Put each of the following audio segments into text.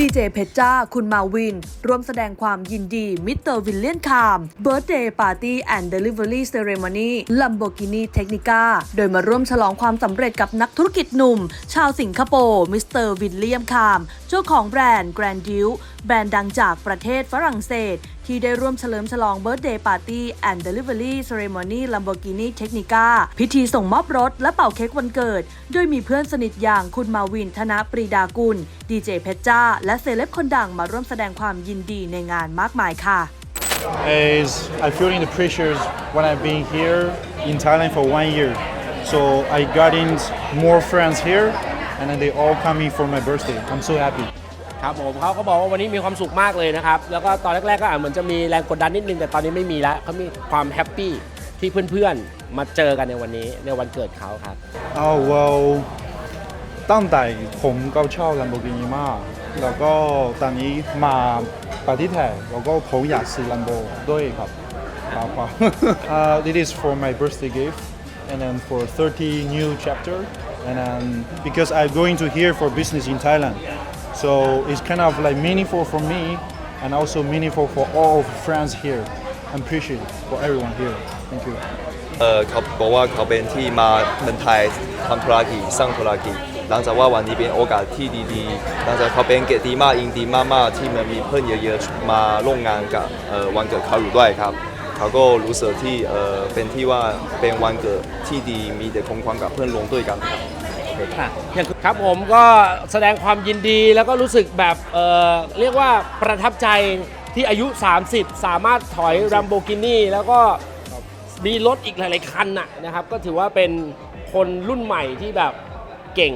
ดีเจเพชรจ้า คุณมาวิน ร่วมแสดงความยินดีมิสเตอร์วิลเลียนคามเบิร์ d เดย์ปาร์ตี้แอนด์เดลิเวอรี่เซเรมอนีลัมโบกินีเทคนิก้าโดยมาร่วมฉลองความสำเร็จกับนักธุรกิจหนุ่ม ชาวสิงคโปร์มิสเตอร์วิลเลียมคาม เจ้าของแบรนด์แกรนดิวแบรนด์ดังจากประเทศฝรั่งเศส ที่ได้ร่วมเฉลิมฉลองเบิร์ d เดย์ปาร์ตี้แอนด์เดลิเวอรี่เซเรมอนีลัมโบกินีเทคนิก้าพิธีส่งมอบรถและเป่าเค้กวันเกิด โดยมีเพื่อนสนิทอย่างคุณมาวินธนปรีดากุล ดีเจเพชรจ้า และเซเลบคนดังมาร่วมแสดงความยินดีในงานมากมายค่ะ is I feeling the pressures when I've been here in Thailand for one year. So I got in more friends here, and then they all coming for my birthday. I'm so happy. ครับผมเขาก็บอกว่าวันนี้มีความสุขมากเลยนะครับ แล้วก็ตอนแรกๆก็อาจเหมือนจะมีแรงกดดันนิดนึง แต่ตอนนี้ไม่มีแล้วเขามีความแฮปปี้ที่เพื่อนๆมาเจอกันในวันนี้ในวันเกิดเขาครับ Oh well ตั้งแต่ผมก็ชอบ Lamborghini มาก แล้วก็ตอนนี้มาประเทศไทยแล้วก็ผมอยากซื้อ Lambo ด้วยครับครับครับ uh, It is for my birthday gift and then for 30 new chapter and then because I'm going to here for business in Thailand so it's kind of like meaningful for me and also meaningful for all of friends here I'm appreciate for everyone here thank you เออเขาบอกว่าเขาเป็นที่มาเมืองไทยทำธุรกิจสร้างธุรกิจ หลังจากว่าวันนี้เป็นโอกาสที่ดีๆหลังจากเขาเป็นเกียรติมากยินดีมากๆที่มันมีเพื่อนเยอะๆมาร่วมงานกับวันเกิดเขาอยู่ด้วยครับเขาก็รู้สึกที่เป็นที่ว่าเป็นวันเกิดที่ดีมีแต่ของขวัญกับเพื่อนลงด้วยกันครับครับผมก็แสดงความยินดีแล้วก็รู้สึกแบบเเรียกว่าประทับใจที่อายุ 30 สามารถถอย Lamborghini แล้วก็มีรถอีกหลาย ๆ คันนะครับ ก็ถือว่าเป็นคนรุ่นใหม่ที่แบบ ก่ง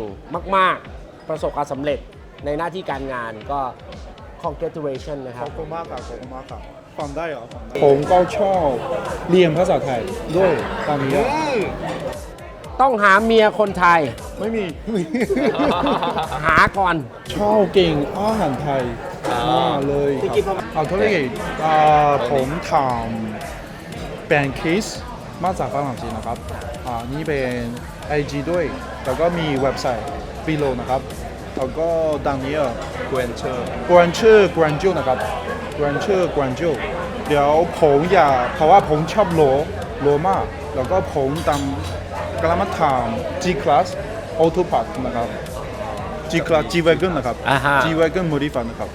มาก ๆ ประสบความสำเร็จในหน้าที่การงานก็ congratulation นะคขรัอบ บคุณมากครับขอบคุณมากครับฟังได้เหรอฟังได้ผมก็ชอบเรียนภาษาไทยด้วยตอนนี้อะต้องหาเมียคนไทย ไม่มี หาก่อน ชอบเก่งอาหารไทยมากเลยครับเอาธุรกิจอ่าผมทำแบรนด์คิส มาจากฝรั่งเศสนะครับอ่านี่เป็น IG ด้วย แล้วก็มีเว็บไซต์ฟิโลนะครับแล้วก็ดังนี้อะกวนเชอร์กวนชื่อกวนจูนะครับกวนชื่อกวนจูเดี๋ยวผมอยากเพราะว่าผมชอบโลโลมากแล้วก็ผมทำกำลังมาทำ G Class Auto Park นะครับ G Class G Wagon นะครับ อ่าฮะ G Wagon Modify นะครับ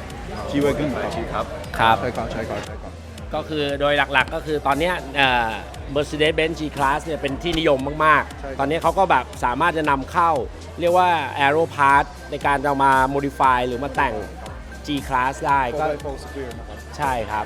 G Wagon นะครับครับครับใช่ครับใช่ครับใช่ครับ ก็คือโดยหลักๆก็คือตอนเนี้ยเอ่อ Mercedes-Benz G-Class เนี่ยเป็นที่นิยมมาก ใช่ครับ ๆ ตอนนี้เขาก็แบบสามารถจะนำเข้า เรียกว่า Aero Part ในการจะมา modify หรือมาแต่ง G-Class ได้ก็4 by 4 Square นะครับ ใช่ครับ